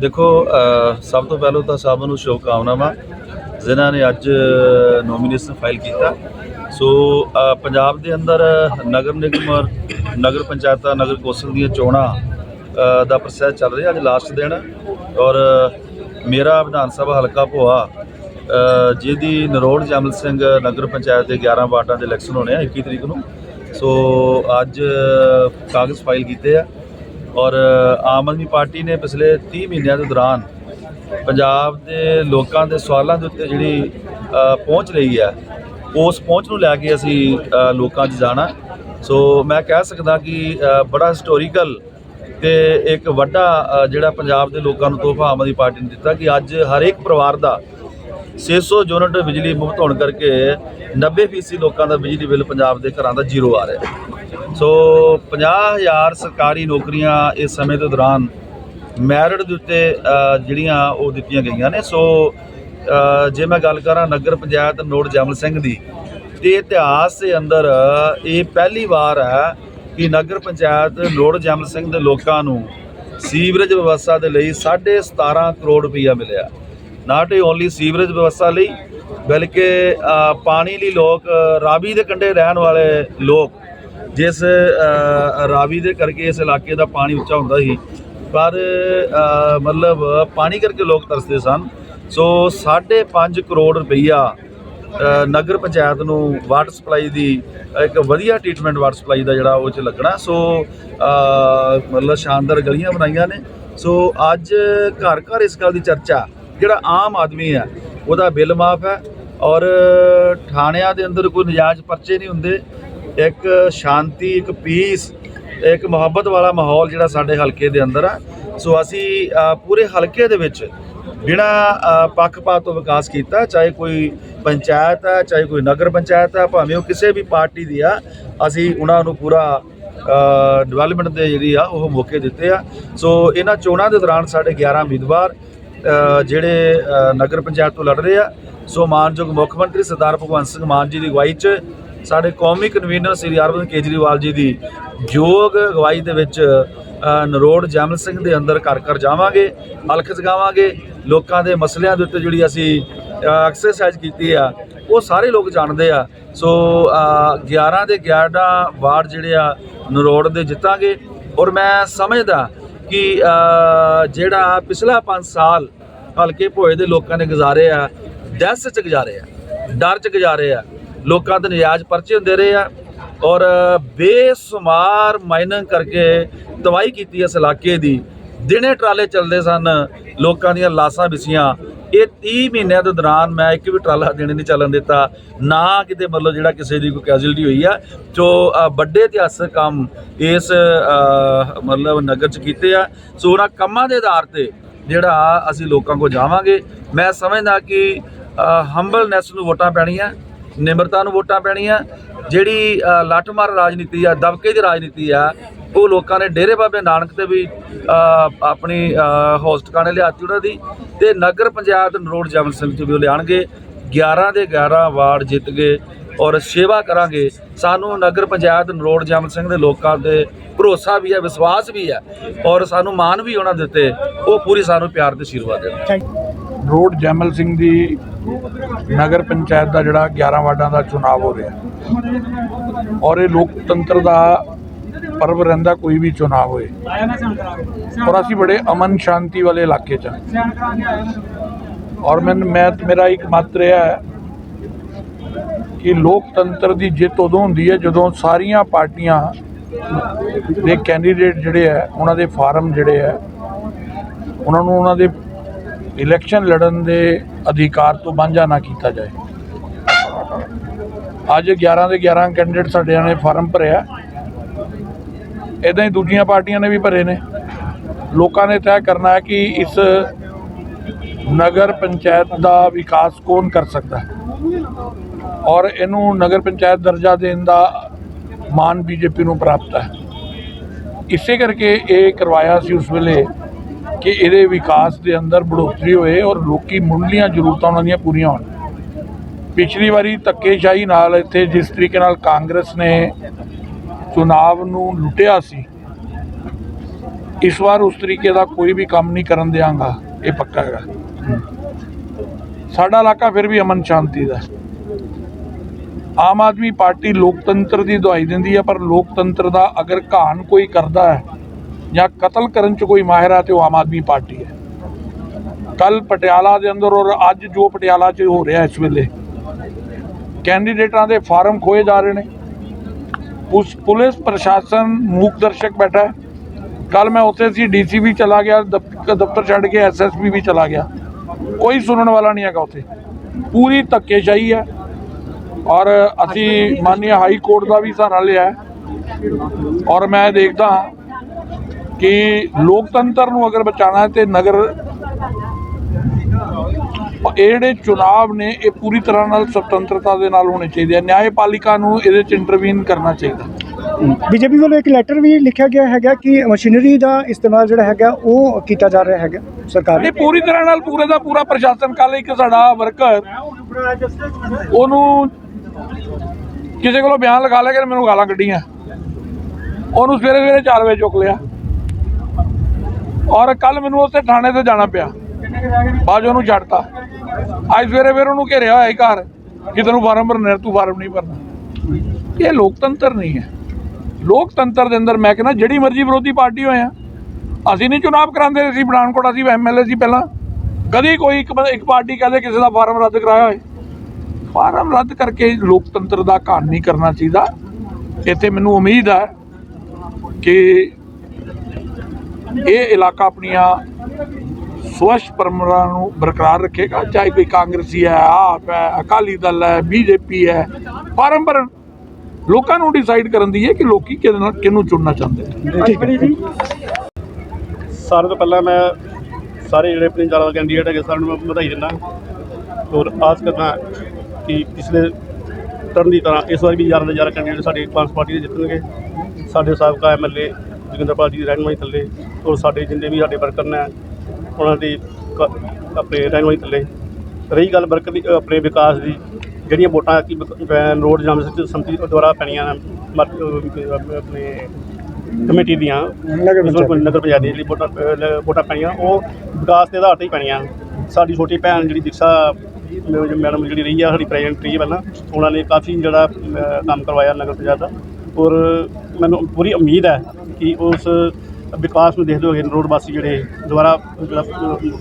ਦੇਖੋ ਸਭ ਤੋਂ ਪਹਿਲਾਂ ਤਾਂ ਸਭ ਨੂੰ ਸ਼ੁਭ ਕਾਮਨਾਵਾਂ ਜਿਨ੍ਹਾਂ ਨੇ ਅੱਜ ਨੋਮੀਨੇਸ਼ਨ ਫਾਈਲ ਕੀਤਾ। ਸੋ ਪੰਜਾਬ ਦੇ ਅੰਦਰ ਨਗਰ ਨਿਗਮ ਨਗਰ ਪੰਚਾਇਤਾਂ, ਨਗਰ ਕੌਂਸਲ ਦੀਆਂ ਚੋਣਾਂ ਦਾ ਪ੍ਰੋਸੈਸ ਚੱਲ ਰਿਹਾ ਅੱਜ ਲਾਸਟ ਦਿਨ। ਔਰ ਮੇਰਾ ਵਿਧਾਨ ਸਭਾ ਹਲਕਾ ਭੋਆ ਜਿਹਦੀ ਨਰੋੜ ਜਮਲ ਸਿੰਘ ਨਗਰ ਪੰਚਾਇਤ ਦੇ 11 ਵਾਰਡਾਂ ਦੇ ਇਲੈਕਸ਼ਨ ਹੋਣੇ ਆ 21 ਤਰੀਕ ਨੂੰ। ਸੋ ਅੱਜ ਕਾਗਜ਼ ਫਾਈਲ ਕੀਤੇ ਆ। ਔਰ ਆਮ ਆਦਮੀ ਪਾਰਟੀ ਨੇ ਪਿਛਲੇ 30 ਮਹੀਨਿਆਂ ਦੇ ਦੌਰਾਨ ਪੰਜਾਬ ਦੇ ਲੋਕਾਂ ਦੇ ਸਵਾਲਾਂ ਦੇ ਉੱਤੇ ਜਿਹੜੀ ਪਹੁੰਚ ਲਈ ਹੈ, ਉਸ ਪਹੁੰਚ ਨੂੰ ਲੈ ਕੇ ਅਸੀਂ ਲੋਕਾਂ 'ਚ ਜਾਣਾ। ਸੋ ਮੈਂ ਕਹਿ ਸਕਦਾ ਕਿ ਬੜਾ ਹਿਸਟੋਰੀਕਲ ਤੇ ਇੱਕ ਵੱਡਾ ਜਿਹੜਾ ਪੰਜਾਬ ਦੇ ਲੋਕਾਂ ਨੂੰ ਤੋਹਫਾ ਆਮ ਆਦਮੀ ਪਾਰਟੀ ਨੇ ਦਿੱਤਾ ਕਿ ਅੱਜ ਹਰ ਇੱਕ ਪਰਿਵਾਰ ਦਾ 600 ਯੂਨਿਟ ਬਿਜਲੀ ਮੁਫਤ ਹੋਣ ਕਰਕੇ 90% ਲੋਕਾਂ ਦਾ ਬਿਜਲੀ ਬਿੱਲ ਪੰਜਾਬ ਦੇ ਘਰਾਂ ਦਾ ਜ਼ੀਰੋ ਆ ਰਿਹਾ ਹੈ। ਸੋ 50000 ਸਰਕਾਰੀ ਨੌਕਰੀਆਂ ਇਸ ਸਮੇਂ ਦੇ ਦੌਰਾਨ ਮੈਰਿਟ ਦੇ ਉੱਤੇ ਜਿਹੜੀਆਂ ਉਹ ਦਿੱਤੀਆਂ ਗਈਆਂ ਨੇ। ਸੋ ਜੇ ਮੈਂ ਗੱਲ ਕਰਾਂ ਨਗਰ ਪੰਚਾਇਤ ਨੋਟ ਜਮਲ ਸਿੰਘ ਦੀ, ਤੇ ਇਤਿਹਾਸ ਦੇ ਅੰਦਰ ਇਹ ਪਹਿਲੀ ਵਾਰ ਹੈ ਕਿ ਨਗਰ ਪੰਚਾਇਤ ਨੋਟ ਜਮਲ ਸਿੰਘ ਦੇ ਲੋਕਾਂ ਨੂੰ ਸੀਵਰੇਜ ਵਿਵਸਥਾ ਦੇ ਲਈ 17.5 ਕਰੋੜ ਰੁਪਈਆ ਮਿਲਿਆ। ਨਾਟ ਓਨਲੀ ਸੀਵਰੇਜ ਵਿਵਸਥਾ ਲਈ, ਬਲਕਿ ਪਾਣੀ ਲਈ ਲੋਕ ਰਾਵੀ ਦੇ ਕੰਢੇ ਰਹਿਣ ਵਾਲੇ ਲੋਕ, ਜਿਸ ਰਾਵੀ ਦੇ ਕਰਕੇ ਇਸ ਇਲਾਕੇ ਦਾ ਪਾਣੀ ਉੱਚਾ ਹੁੰਦਾ ਸੀ, ਪਰ ਮਤਲਬ ਪਾਣੀ ਕਰਕੇ ਲੋਕ ਤਰਸਦੇ ਸਨ। ਸੋ 5.5 ਕਰੋੜ ਰੁਪਈਆ ਨਗਰ ਪੰਚਾਇਤ ਨੂੰ ਵਾਟਰ ਸਪਲਾਈ ਦੀ, ਇੱਕ ਵਧੀਆ ਟ੍ਰੀਟਮੈਂਟ ਵਾਟਰ ਸਪਲਾਈ ਦਾ ਜਿਹੜਾ ਉਹ ਚ ਲੱਗਣਾ। ਸੋ ਮਤਲਬ ਸ਼ਾਨਦਾਰ ਗਲੀਆਂ ਬਣਾਈਆਂ ਨੇ। ਸੋ ਅੱਜ ਘਰ ਘਰ ਇਸ ਗੱਲ ਦੀ ਚਰਚਾ ਜਿਹੜਾ ਆਮ ਆਦਮੀ ਹੈ, ਉਹਦਾ ਬਿੱਲ ਮਾਫ ਹੈ ਔਰ ਥਾਣਿਆਂ ਦੇ ਅੰਦਰ ਕੋਈ ਨਜਾਇਜ਼ ਪਰਚੇ ਨਹੀਂ ਹੁੰਦੇ। ਇੱਕ ਸ਼ਾਂਤੀ, ਇੱਕ ਪੀਸ ਇੱਕ ਮੁਹੱਬਤ ਵਾਲਾ ਮਾਹੌਲ ਜਿਹੜਾ ਸਾਡੇ ਹਲਕੇ ਦੇ ਅੰਦਰ ਆ ਸੋ ਅਸੀਂ ਪੂਰੇ ਹਲਕੇ ਦੇ ਵਿੱਚ ਬਿਨਾਂ ਪੱਖਪਾਤ ਤੋਂ ਵਿਕਾਸ ਕੀਤਾ, ਚਾਹੇ ਕੋਈ ਪੰਚਾਇਤ ਆ ਚਾਹੇ ਕੋਈ ਨਗਰ ਪੰਚਾਇਤ ਆ ਭਾਵੇਂ ਉਹ ਕਿਸੇ ਵੀ ਪਾਰਟੀ ਦੀ ਆ ਅਸੀਂ ਉਹਨਾਂ ਨੂੰ ਪੂਰਾ ਡਿਵੈਲਪਮੈਂਟ ਦੇ ਜਿਹੜੀ ਆ, ਉਹ ਮੌਕੇ ਦਿੱਤੇ ਆ। ਸੋ ਇਹਨਾਂ ਚੋਣਾਂ ਦੇ ਦੌਰਾਨ ਸਾਡੇ 11 ਉਮੀਦਵਾਰ ਜਿਹੜੇ ਨਗਰ ਪੰਚਾਇਤ ਤੋਂ ਲੜ ਰਹੇ ਆ। ਸੋ ਮਾਨਯੋਗ ਮੁੱਖ ਮੰਤਰੀ ਸਰਦਾਰ ਭਗਵੰਤ ਸਿੰਘ ਮਾਨ ਜੀ ਦੀ ਅਗਵਾਈ 'ਚ ਸਾਡੇ ਕੌਮੀ ਕਨਵੀਨਰ ਸ੍ਰੀ ਅਰਵਿੰਦ ਕੇਜਰੀਵਾਲ ਜੀ ਦੀ ਯੋਗ ਅਗਵਾਈ ਦੇ ਵਿੱਚ ਨਰੋੜ ਜੈਮਲ ਸਿੰਘ ਦੇ ਅੰਦਰ ਘਰ ਘਰ ਜਾਵਾਂਗੇ ਹਲਕ ਜਗਾਵਾਂਗੇ। ਲੋਕਾਂ ਦੇ ਮਸਲਿਆਂ ਦੇ ਉੱਤੇ ਜਿਹੜੀ ਅਸੀਂ ਐਕਸਰਸਾਈਜ਼ ਕੀਤੀ ਆ ਉਹ ਸਾਰੇ ਲੋਕ ਜਾਣਦੇ ਆ। ਸੋ ਅ, 11 ਦੇ 11 ਵਾਰਡ ਜਿਹੜੇ ਆ ਨਰੋੜ ਦੇ ਜਿੱਤਾਂਗੇ। ਔਰ ਮੈਂ ਸਮਝਦਾ ਕਿ ਜਿਹੜਾ ਪਿਛਲਾ 5 ਸਾਲ ਹਲਕੇ ਭੋਏ ਦੇ ਲੋਕਾਂ ਨੇ ਗੁਜ਼ਾਰੇ ਆ, ਦਹਿਸ਼ਤ ਚ ਗੁਜ਼ਾਰੇ ਆ, ਡਰ ਚ ਗੁਜ਼ਾਰੇ ਆ, ਲੋਕਾਂ ਦੇ ਨਜਾਇਜ਼ ਪਰਚੇ ਹੁੰਦੇ ਰਹੇ ਆ ਔਰ ਬੇਸੁਮਾਰ ਮਾਈਨਿੰਗ ਕਰਕੇ ਤਬਾਹੀ ਕੀਤੀ ਇਸ ਇਲਾਕੇ ਦੀ। ਦਿਨੇ ਟਰਾਲੇ ਚੱਲਦੇ ਸਨ, ਲੋਕਾਂ ਦੀਆਂ ਲਾਸ਼ਾਂ ਵਿਸੀਆਂ ਇਹ 30 ਮਹੀਨਿਆਂ ਦੇ ਦੌਰਾਨ ਮੈਂ ਇੱਕ ਵੀ ਟਰਾਲਾ ਦੇਣੇ ਨਹੀਂ ਚੱਲਣ ਦਿੱਤਾ, ਨਾ ਕਿਤੇ ਮਤਲਬ ਜਿਹੜਾ ਕਿਸੇ ਦੀ ਕੋਈ ਕੈਜੂਅਲਟੀ ਹੋਈ ਆ। ਜੋ ਵੱਡੇ ਇਤਿਹਾਸਕ ਕੰਮ ਇਸ ਮਤਲਬ ਨਗਰ ਚ ਕੀਤੇ ਆ। ਸੋ ਉਹਨਾਂ ਕੰਮਾਂ ਦੇ ਆਧਾਰ ਤੇ ਜਿਹੜਾ ਅਸੀਂ ਲੋਕਾਂ ਕੋਲ ਜਾਵਾਂਗੇ। ਮੈਂ ਸਮਝਦਾ ਕਿ ਹੰਬਲਨੈਸ ਨੂੰ ਵੋਟਾਂ ਪੈਣੀਆਂ। ਨਿਮਰਤਾ ਨੂੰ ਵੋਟਾਂ ਪੈਣੀਆਂ ਜਿਹੜੀ ਅ, ਲੱਠਮਾਰ ਰਾਜਨੀਤੀ ਆ ਦਬਕੇ ਦੀ ਰਾਜਨੀਤੀ ਆ ਉਹ ਲੋਕਾਂ ਨੇ ਡੇਰੇ ਬਾਬੇ ਨਾਨਕ ਤੇ ਵੀ ਆਪਣੀ ਹੋਸਟ ਕਾਣੇ ਲਿਆਤੀ ਉਹਨਾਂ ਦੀ ਤੇ ਨਗਰ ਪੰਚਾਇਤ ਨਰੋੜ ਜਮਲ ਸਿੰਘ ਚ ਵੀ ਉਹ ਲਿਆਣਗੇ 11 ਦੇ 11 ਵਾਰਡ ਜਿੱਤ ਗਏ ਔਰ ਸੇਵਾ ਕਰਾਂਗੇ। ਸਾਨੂੰ ਨਗਰ ਪੰਚਾਇਤ ਨਰੋੜ ਜਮਲ ਸਿੰਘ ਦੇ ਲੋਕਾਂ ਦੇ ਭਰੋਸਾ ਵੀ ਹੈ ਵਿਸ਼ਵਾਸ ਵੀ ਹੈ ਔਰ ਸਾਨੂੰ ਮਾਣ ਵੀ ਉਹਨਾਂ ਦਿੱਤੇ ਉਹ ਪੂਰੀ ਸਾਨੂੰ ਪਿਆਰ ਤੇ ਆਸ਼ੀਰਵਾਦ ਦੇਣ ਰੋਡ ਜੈਮਲ ਸਿੰਘ ਦੀ ਨਗਰ ਪੰਚਾਇਤ ਦਾ ਜਿਹੜਾ 11 ਵਾਰਡਾਂ ਦਾ ਚੁਣਾਵ ਹੋ ਰਿਹਾ। ਔਰ ਇਹ ਲੋਕਤੰਤਰ ਦਾ ਪਰਵ ਰਹਿੰਦਾ ਕੋਈ ਵੀ ਚੁਣਾਵ ਹੋਏ। ਔਰ ਅਸੀਂ ਬੜੇ ਅਮਨ ਸ਼ਾਂਤੀ ਵਾਲੇ ਇਲਾਕੇ 'ਚ ਹਾਂ। ਔਰ ਮੈਂ ਮੈਂ, ਮੇਰਾ ਇੱਕ ਮਤ ਰਿਹਾ ਹੈ ਕਿ ਲੋਕਤੰਤਰ ਦੀ ਜਿੱਤ ਉਦੋਂ ਹੁੰਦੀ ਹੈ ਜਦੋਂ ਸਾਰੀਆਂ ਪਾਰਟੀਆਂ ਦੇ ਕੈਂਡੀਡੇਟ ਜਿਹੜੇ ਹੈ, ਉਹਨਾਂ ਦੇ ਫਾਰਮ ਜਿਹੜੇ ਹੈ, ਉਹਨਾਂ ਨੂੰ ਉਹਨਾਂ ਦੇ ਇਲੈਕਸ਼ਨ ਲੜਨ ਦੇ ਅਧਿਕਾਰ ਤੋਂ ਵਾਂਝਾ ਨਾ ਕੀਤਾ ਜਾਏ। ਅੱਜ 11 ਦੇ 11 ਕੈਂਡੀਡੇਟ ਸਾਡਿਆਂ ਨੇ ਫਾਰਮ ਭਰਿਆ। ਇਦਾਂ ਹੀ ਦੂਜੀਆਂ ਪਾਰਟੀਆਂ ਨੇ ਵੀ ਭਰੇ ਨੇ। ਲੋਕਾਂ ਨੇ ਤੈਅ ਕਰਨਾ ਹੈ ਕਿ ਇਸ ਨਗਰ ਪੰਚਾਇਤ ਦਾ ਵਿਕਾਸ ਕੌਣ ਕਰ ਸਕਦਾ ਹੈ? ਔਰ ਇਹਨੂੰ ਨਗਰ ਪੰਚਾਇਤ ਦਰਜਾ ਦੇਣ ਦਾ ਮਾਨ ਬੀਜੇਪੀ ਨੂੰ ਪ੍ਰਾਪਤ ਹੈ। ਇਸੇ ਕਰਕੇ ਇਹ ਕਰਵਾਇਆ ਸੀ ਉਸ ਵੇਲੇ ਕਿ ਇਹਦੇ ਵਿਕਾਸ ਦੇ ਅੰਦਰ ਬੜੋਤਰੀ ਹੋਏ ਔਰ ਲੋਕੀ ਮੁੱਢਲੀਆਂ ਜ਼ਰੂਰਤਾਂ ਉਹਨਾਂ ਦੀਆਂ ਪੂਰੀਆਂ ਹੋਣ। ਪਿਛਲੀ ਵਾਰੀ ਧੱਕੇਸ਼ਾਹੀ ਨਾਲ ਇੱਥੇ ਜਿਸ ਤਰੀਕੇ ਨਾਲ ਕਾਂਗਰਸ ਨੇ ਚੁਣਾਵ ਨੂੰ ਲੁੱਟਿਆ ਸੀ, ਇਸ ਵਾਰ ਉਸ ਤਰੀਕੇ ਦਾ ਕੋਈ ਵੀ ਕੰਮ ਨਹੀਂ ਕਰਨ ਦਿਆਂਗਾ, ਇਹ ਪੱਕਾ ਹੈਗਾ। ਸਾਡਾ ਇਲਾਕਾ ਫਿਰ ਵੀ ਅਮਨ ਸ਼ਾਂਤੀ ਦਾ ਆਮ ਆਦਮੀ ਪਾਰਟੀ ਲੋਕਤੰਤਰ ਦੀ ਦਵਾਈ ਦਿੰਦੀ ਹੈ, ਪਰ ਲੋਕਤੰਤਰ ਦਾ ਅਗਰ ਘਾਣ ਕੋਈ ਕਰਦਾ ਹੈ ਜਾਂ ਕਤਲ ਕਰਨ ਚ ਕੋਈ ਮਾਹਿਰ ਹੈ ਤੇ ਉਹ ਆਮ ਆਦਮੀ ਪਾਰਟੀ ਹੈ। ਕੱਲ ਪਟਿਆਲਾ ਦੇ ਅੰਦਰ ਔਰ ਅੱਜ ਜੋ ਪਟਿਆਲਾ 'ਚ ਹੋ ਰਿਹਾ ਇਸ ਵੇਲੇ, ਕੈਂਡੀਡੇਟਾਂ ਦੇ ਫਾਰਮ ਖੋਏ ਜਾ ਰਹੇ ਨੇ। ਪੁਸ- ਪੁਲਿਸ ਪ੍ਰਸ਼ਾਸਨ ਮੂਕ ਦਰਸ਼ਕ ਬੈਠਾ ਹੈ। ਕੱਲ ਮੈਂ ਉੱਥੇ ਸੀ, ਡੀਸੀ ਵੀ ਚਲਾ ਗਿਆ, ਦਫ਼- ਦਫ਼ਤਰ ਛੱਡ ਕੇ ਐਸਐਸਪੀ ਵੀ ਚਲਾ ਗਿਆ। ਕੋਈ ਸੁਣਨ ਵਾਲਾ ਨਹੀਂ ਹੈਗਾ ਉੱਥੇ। ਪੂਰੀ ਧੱਕੇਸ਼ਾਹੀ ਹੈ। ਔਰ ਅਸੀਂ ਮਾਨਯ ਹਾਈ ਕੋਰਟ ਦਾ ਵੀ ਸਹਾਰਾ ਲਿਆ ਔਰ ਮੈਂ ਦੇਖਦਾ ਹਾਂ ਕਿ ਲੋਕਤੰਤਰ ਨੂੰ ਅਗਰ ਬਚਾਉਣਾ ਹੈ ਤੇ ਨਗਰ ਇਹ ਜਿਹੜੇ ਚੁਣਾਵ ਨੇ ਇਹ ਪੂਰੀ ਤਰ੍ਹਾਂ ਨਾਲ ਸੁਤੰਤਰਤਾ ਦੇ ਨਾਲ ਹੋਣੇ ਚਾਹੀਦੇ ਆ। ਨਿਆਂਪਾਲਿਕਾ ਨੂੰ ਇਹਦੇ ਚ ਇੰਟਰਵੀਨ ਕਰਨਾ ਚਾਹੀਦਾ। ਬੀਜੇਪੀ ਵੱਲੋਂ ਇੱਕ ਲੈਟਰ ਵੀ ਲਿਖਿਆ ਗਿਆ ਹੈਗਾ ਕਿ ਮਸ਼ੀਨਰੀ ਦਾ ਇਸਤੇਮਾਲ ਜਿਹੜਾ ਹੈਗਾ ਉਹ ਕੀਤਾ ਜਾ ਰਿਹਾ ਹੈਗਾ ਸਰਕਾਰ ਇਹ ਪੂਰੀ ਤਰ੍ਹਾਂ ਨਾਲ ਪੂਰੇ ਦਾ ਪੂਰਾ ਪ੍ਰਸ਼ਾਸਨ ਕੱਲ ਇੱਕ ਸਾਡਾ ਵਰਕਰ ਉਹਨੂੰ ਕਿਸੇ ਕੋਲੋਂ ਬਿਆਨ ਲਗਾ ਲਿਆ ਕਿ ਮੈਨੂੰ ਗਾਲਾਂ ਕੱਢੀਆਂ। ਉਹਨੂੰ ਸਵੇਰੇ ਸਵੇਰੇ 4 ਵਜੇ ਚੁੱਕ ਲਿਆ। ਔਰ ਕੱਲ ਮੈਨੂੰ ਉੱਥੇ ਥਾਣੇ ਤੇ ਜਾਣਾ ਪਿਆ। ਬਾਅਦ 'ਚ ਉਹਨੂੰ ਛੱਡਤਾ। ਅੱਜ ਸਵੇਰੇ ਫਿਰ ਉਹਨੂੰ ਘੇਰਿਆ ਹੋਇਆ ਘਰ। ਕਿ ਤੈਨੂੰ ਫਾਰਮ ਭਰਨਾ ਤੂੰ ਫਾਰਮ ਨਹੀਂ ਭਰਨਾ। ਇਹ ਲੋਕਤੰਤਰ ਨਹੀਂ ਹੈ। ਲੋਕਤੰਤਰ ਦੇ ਅੰਦਰ ਮੈਂ ਕਹਿੰਦਾ, ਜਿਹੜੀ ਮਰਜ਼ੀ ਵਿਰੋਧੀ ਪਾਰਟੀ ਹੋਏ ਆ, ਅਸੀਂ ਨਹੀਂ ਚੁਣਾਵ ਕਰਾਉਂਦੇ ਸੀ ਪਠਾਨਕੋਟ ਅਸੀਂ ਐਮਐਲਏ ਸੀ ਪਹਿਲਾਂ। ਕਦੀ ਕੋਈ ਇੱਕ ਬੰਦਾ- ਇੱਕ ਪਾਰਟੀ ਕਹਦੇ ਕਿਸੇ ਦਾ ਫਾਰਮ ਰੱਦ ਕਰਾਇਆ ਹੋਏ। ਫਾਰਮ ਰੱਦ ਕਰਕੇ ਲੋਕਤੰਤਰ ਦਾ ਘਾਣ ਨਹੀਂ ਕਰਨਾ ਚਾਹੀਦਾ। ਇੱਥੇ ਮੈਨੂੰ ਉਮੀਦ ਆ ਕਿ ਇਹ ਇਲਾਕਾ ਆਪਣੀਆਂ ਸਵੱਛ ਪਰੰਪਰਾ ਨੂੰ ਬਰਕਰਾਰ ਰੱਖੇਗਾ ਚਾਹੇ ਕੋਈ ਕਾਂਗਰਸੀ ਹੈ ਆਪ ਹੈ ਅਕਾਲੀ ਦਲ ਹੈ ਬੀਜੇਪੀ ਹੈ ਭਰਨ ਲੋਕਾਂ ਨੂੰ ਡਿਸਾਈਡ ਕਰਨ ਦੀ ਹੈ ਕਿ ਲੋਕੀ ਕਿਹਦੇ ਨਾਲ ਕਿਹਨੂੰ ਚੁਣਨਾ ਚਾਹੁੰਦੇ ਨੇ। ਸਾਰਿਆਂ ਤੋਂ ਪਹਿਲਾਂ ਮੈਂ ਸਾਰੇ ਜਿਹੜੇ ਆਪਣੇ ਜ਼ਿਆਦਾ ਕੈਂਡੀਡੇਟ ਹੈਗੇ ਸਾਰਿਆਂ ਨੂੰ ਮੈਂ ਵਧਾਈ ਦਿੰਦਾ। ਔਰ ਆਸ ਕਰਦਾ ਕਿ ਪਿਛਲੇ ਟਰਨ ਦੀ ਤਰ੍ਹਾਂ ਇਸ ਵਾਰ ਵੀ ਜ਼ਿਆਦਾ ਤੋਂ ਜ਼ਿਆਦਾ ਕੈਂਡੀਡੇਟ ਸਾਡੀ ਕਾਂਗਰਸ ਪਾਰਟੀ ਦੇ ਜਿੱਤਣਗੇ। ਸਾਡੇ ਸਾਬਕਾ ਐਮਐਲਏ ਜੋਗਿੰਦਰ ਜੀ ਦੀ ਰਹਿਨਮਾਈ ਥੱਲੇ। ਔਰ ਸਾਡੇ ਜਿੰਨੇ ਵੀ ਸਾਡੇ ਵਰਕਰ ਨੇ ਉਹਨਾਂ ਦੀ ਕ- ਆਪਣੇ ਰਹਿਨਮਾਈ ਥੱਲੇ। ਰਹੀ ਗੱਲ ਵਰਕਰ ਦੀ ਆਪਣੇ ਵਿਕਾਸ ਦੀ ਜਿਹੜੀਆਂ ਵੋਟਾਂ ਕੀ ਰੋਡ ਜਾਮ ਸੰਮਤੀ ਦੁਆਰਾ ਪੈਣੀਆਂ ਨੇ ਅ, ਆਪਣੇ ਕਮੇਟੀ ਦੀਆਂ ਨਗਰ ਨਗਰ ਪੰਚਾਇਤ। ਨਗਰ ਪੰਚਾਇਤ ਦੀ ਜਿਹੜੀ ਵੋਟਾਂ ਅਹ, ਲ- ਵੋਟਾਂ ਪੈਣੀਆਂ ਉਹ ਵਿਕਾਸ ਦੇ ਆਧਾਰ ਤੇ ਹੀ ਪੈਣੀਆਂ। ਸਾਡੀ ਛੋਟੀ ਭੈਣ ਜਿਹੜੀ ਦਿਕਸ਼ਾ ਮੈਡਮ ਜਿਹੜੀ ਰਹੀ ਆ ਸਾਡੀ ਪ੍ਰੈਜ਼ੀਡੈਂਟ ਰਹੀ ਆ ਪਹਿਲਾਂ ਉਹਨਾਂ ਨੇ ਕਾਫੀ ਜਿਹੜਾ ਅਹ, ਕੰਮ ਕਰਵਾਇਆ ਨਗਰ ਪੰਚਾਇਤ ਦਾ। ਔਰ ਮੈਨੂੰ ਪੂਰੀ ਉਮੀਦ ਹੈ ਕਿ ਉਸ ਵਿਕਾਸ ਨੂੰ ਦੇਖਦੇ ਹੋਏ ਰੋਡ ਵਾਸੀ ਜਿਹੜੇ ਦੁਬਾਰਾ ਜਿਹੜਾ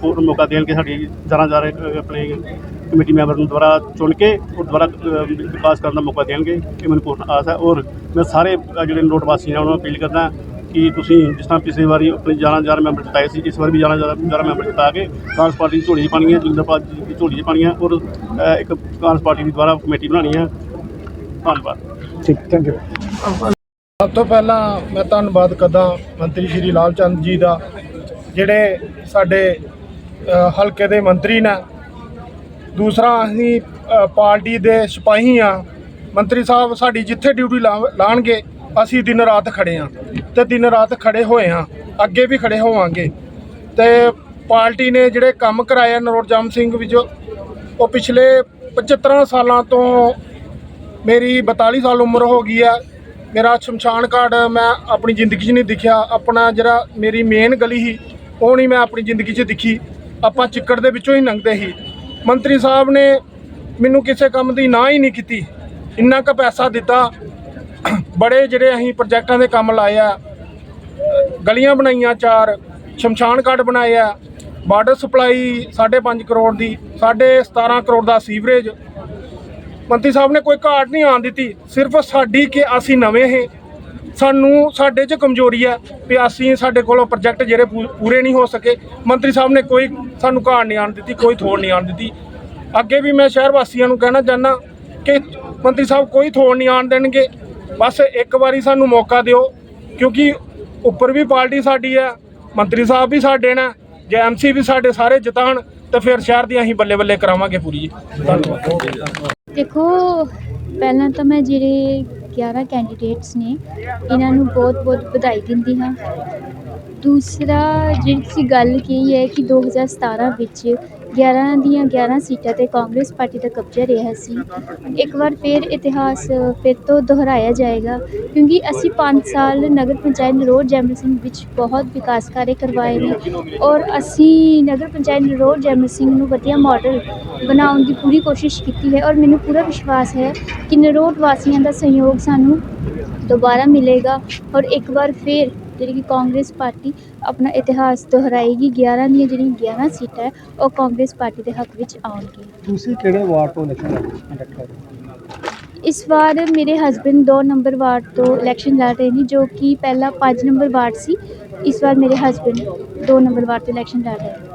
ਹੋਰ ਮੌਕਾ ਦੇਣਗੇ ਸਾਡੀ ਜਰਾਂ ਜਰਾਂ ਆਪਣੇ ਕਮੇਟੀ ਮੈਂਬਰ ਨੂੰ ਦੁਬਾਰਾ ਚੁਣ ਕੇ ਉਹ ਦੁਬਾਰਾ ਵਿਕਾਸ ਕਰਨ ਦਾ ਮੌਕਾ ਦੇਣਗੇ, ਇਹ ਮੈਨੂੰ ਪੂਰਨ ਆਸ ਹੈ। ਔਰ ਮੈਂ ਸਾਰੇ ਜਿਹੜੇ ਰੋਡ ਵਾਸੀ ਨੇ ਉਹਨਾਂ ਨੂੰ ਅਪੀਲ ਕਰਦਾ ਕਿ ਤੁਸੀਂ ਜਿਸ ਤਰ੍ਹਾਂ ਪਿਛਲੀ ਵਾਰੀ ਆਪਣੇ ਜਾਣਾ ਜਾਰ ਮੈਂਬਰ ਜਿਤਾਏ ਸੀ ਇਸ ਵਾਰ ਵੀ ਜਾਣਾ ਜਾਰ ਜਾਰ ਮੈਂਬਰ ਜਿਤਾ ਕੇ ਕਾਂਗਰਸ ਪਾਰਟੀ ਦੀ ਝੋਲੀ 'ਚ ਪਾਣੀ ਹੈ ਜਿੰਦਰ ਪਾਰਟੀ ਦੀ ਝੋਲੀ 'ਚ ਪਾਣੀ ਹੈ ਔਰ ਇੱਕ ਕਾਂਗਰਸ ਪਾਰਟੀ ਦੀ ਦੁਬਾਰਾ ਕਮੇਟੀ ਬਣਾਉਣੀ ਹੈ। ਧੰਨਵਾਦ। ਠੀਕ ਥੈਂਕ ਯੂ ਸਭ ਤੋਂ ਪਹਿਲਾਂ ਮੈਂ ਧੰਨਵਾਦ ਕਰਦਾ ਮੰਤਰੀ ਸ਼੍ਰੀ ਲਾਲ ਚੰਦ ਜੀ ਦਾ, ਜਿਹੜੇ ਸਾਡੇ ਹਲਕੇ ਦੇ ਮੰਤਰੀ ਨੇ। ਦੂਸਰਾ, ਅਸੀਂ ਪਾਰਟੀ ਦੇ ਸਿਪਾਹੀ ਆ ਮੰਤਰੀ ਸਾਹਿਬ ਸਾਡੀ ਜਿੱਥੇ ਡਿਊਟੀ ਲਾ- ਲਾਣਗੇ, ਅਸੀਂ ਦਿਨ ਰਾਤ ਖੜੇ ਆ ਤੇ ਦਿਨ ਰਾਤ ਖੜੇ ਹੋਏ ਆ ਅੱਗੇ ਵੀ ਖੜੇ ਹੋਵਾਂਗੇ। ਤੇ ਪਾਰਟੀ ਨੇ ਜਿਹੜੇ ਕੰਮ ਕਰਾਏ ਆ ਨਰੋਜਮ ਸਿੰਘ ਵਿੱਚ ਉਹ ਪਿਛਲੇ 75 ਸਾਲਾਂ ਤੋਂ ਮੇਰੀ 42 ਸਾਲ ਉਮਰ ਹੋ ਗਈ ਹੈ ਮੇਰਾ ਸ਼ਮਸ਼ਾਨ ਘਾਟ ਮੈਂ ਆਪਣੀ ਜ਼ਿੰਦਗੀ 'ਚ ਨਹੀਂ ਦਿਖਿਆ। ਆਪਣਾ ਜਿਹੜਾ ਮੇਰੀ ਮੇਨ ਗਲੀ ਸੀ, ਉਹ ਨਹੀਂ ਮੈਂ ਆਪਣੀ ਜ਼ਿੰਦਗੀ 'ਚ ਦਿਖੀ। ਆਪਾਂ ਚਿੱਕੜ ਦੇ ਵਿੱਚੋਂ ਹੀ ਲੰਘਦੇ ਸੀ। ਮੰਤਰੀ ਸਾਹਿਬ ਨੇ ਮੈਨੂੰ ਕਿਸੇ ਕੰਮ ਦੀ ਨਾ ਹੀ ਨਹੀਂ ਕੀਤੀ। ਇੰਨਾ ਕੁ ਪੈਸਾ ਦਿੱਤਾ। ਬੜੇ ਜਿਹੜੇ ਅਸੀਂ ਪ੍ਰੋਜੈਕਟਾਂ ਦੇ ਕੰਮ ਲਾਏ ਗਲੀਆਂ ਬਣਾਈਆਂ ਚਾਰ, ਸ਼ਮਸ਼ਾਨ ਘਾਟ ਬਣਾਇਆ ਵਾਟਰ ਸਪਲਾਈ 5.5 ਕਰੋੜ ਦੀ 17.5 ਕਰੋੜ ਦਾ ਸੀਵਰੇਜ। ਮੰਤਰੀ ਸਾਹਿਬ ਨੇ ਕੋਈ ਘਾਟ ਨਹੀਂ ਆਣ ਦਿੱਤੀ। ਸਿਰਫ ਸਾਡੀ ਕਿ ਅਸੀਂ ਨਵੇਂ ਹੈ। ਸਾਨੂੰ ਸਾਡੇ 'ਚ ਕਮਜ਼ੋਰੀ ਹੈ ਵੀ ਅਸੀਂ ਸਾਡੇ ਕੋਲੋਂ ਪ੍ਰੋਜੈਕਟ ਜਿਹੜੇ ਪੂ- ਪੂਰੇ ਨਹੀਂ ਹੋ ਸਕੇ। ਮੰਤਰੀ ਸਾਹਿਬ ਨੇ ਕੋਈ ਸਾਨੂੰ ਘਾਟ ਨਹੀਂ ਆਣ ਦਿੱਤੀ, ਕੋਈ ਥੋੜ ਨਹੀਂ ਆਣ ਦਿੱਤੀ। ਅੱਗੇ ਵੀ ਮੈਂ ਸ਼ਹਿਰ ਵਾਸੀਆਂ ਨੂੰ ਕਹਿਣਾ ਚਾਹੁੰਦਾ ਕਿ ਮੰਤਰੀ ਸਾਹਿਬ ਕੋਈ ਥੋੜ ਨਹੀਂ ਆਣ ਦੇਣਗੇ। ਬਸ ਇੱਕ ਵਾਰੀ ਸਾਨੂੰ ਮੌਕਾ ਦਿਓ, ਕਿਉਂਕਿ ਉੱਪਰ ਵੀ ਪਾਰਟੀ ਸਾਡੀ ਹੈ, ਮੰਤਰੀ ਸਾਹਿਬ ਵੀ ਸਾਡੇ ਨੇ, ਜੇ ਐਮਸੀ ਵੀ ਸਾਡੇ ਸਾਰੇ ਜਿਤਾਣ, ਤਾਂ ਫਿਰ ਸ਼ਹਿਰ ਦੀ ਅਸੀਂ ਬੱਲੇ ਬੱਲੇ ਕਰਾਵਾਂਗੇ ਪੂਰੀ ਧੰਨਵਾਦ। ਦੇਖੋ, ਪਹਿਲਾਂ ਤਾਂ ਮੈਂ ਜਿਹੜੇ 11 ਕੈਂਡੀਡੇਟਸ ਨੇ, ਇਹਨਾਂ ਨੂੰ ਬਹੁਤ ਬਹੁਤ ਵਧਾਈ ਦਿੰਦੀ ਹਾਂ। ਦੂਸਰਾ ਜਿਹੜੀ ਤੁਸੀਂ ਗੱਲ ਕਹੀ ਹੈ ਕਿ 2017 ਵਿੱਚ 11 ਦੀਆਂ 11 ਸੀਟਾਂ ਤੇ ਕਾਂਗਰਸ ਪਾਰਟੀ ਦਾ ਕਬਜ਼ਾ ਰਿਹਾ ਸੀ। ਇੱਕ ਵਾਰ ਫਿਰ ਇਤਿਹਾਸ ਫਿਰ ਤੋਂ ਦੁਹਰਾਇਆ ਜਾਏਗਾ, ਕਿਉਂਕਿ ਅਸੀਂ ਪੰਜ ਸਾਲ ਨਗਰ ਪੰਚਾਇਤ ਨਰੋੜ ਜੈਮਲ ਸਿੰਘ ਵਿੱਚ ਬਹੁਤ ਵਿਕਾਸ ਕਾਰਜ ਕਰਵਾਏ ਨੇ ਔਰ ਅਸੀਂ ਨਗਰ ਪੰਚਾਇਤ ਨਰੋੜ ਜੈਮਲ ਸਿੰਘ ਨੂੰ ਵਧੀਆ ਮਾਡਲ ਬਣਾਉਣ ਦੀ ਪੂਰੀ ਕੋਸ਼ਿਸ਼ ਕੀਤੀ ਹੈ ਔਰ ਮੈਨੂੰ ਪੂਰਾ ਵਿਸ਼ਵਾਸ ਹੈ ਕਿ ਨਰੋੜ ਵਾਸੀਆਂ ਦਾ ਸਹਿਯੋਗ ਸਾਨੂੰ ਦੁਬਾਰਾ ਮਿਲੇਗਾ ਔਰ ਇੱਕ ਵਾਰ ਫਿਰ ਜਿਹੜੀ ਕਿ ਕਾਂਗਰਸ ਪਾਰਟੀ ਆਪਣਾ ਇਤਿਹਾਸ ਦੁਹਰਾਏਗੀ 11 ਦੀਆਂ ਜਿਹੜੀਆਂ 11 ਸੀਟਾਂ ਹੈ ਉਹ ਕਾਂਗਰਸ ਪਾਰਟੀ ਦੇ ਹੱਕ ਵਿੱਚ ਆਉਣਗੀਆਂ। ਤੁਸੀਂ ਕਿਹੜੇ ਵਾਰਡ ਤੋਂ ਇਲੈਕਸ਼ਨ ਕੰਡਕਟ ਕਰ ਰਹੇ ਇਸ ਵਾਰ ਮੇਰੇ ਹਸਬੰਡ 2 ਨੰਬਰ ਵਾਰਡ ਤੋਂ ਇਲੈਕਸ਼ਨ ਲੜ ਰਹੇ ਨੇ ਜੋ ਕਿ ਪਹਿਲਾਂ 5 ਨੰਬਰ ਵਾਰਡ ਸੀ ਇਸ ਵਾਰ ਮੇਰੇ ਹਸਬੰਡ 2 ਨੰਬਰ ਵਾਰਡ ਤੋਂ ਇਲੈਕਸ਼ਨ ਲੜ ਰਹੇ ਨੇ।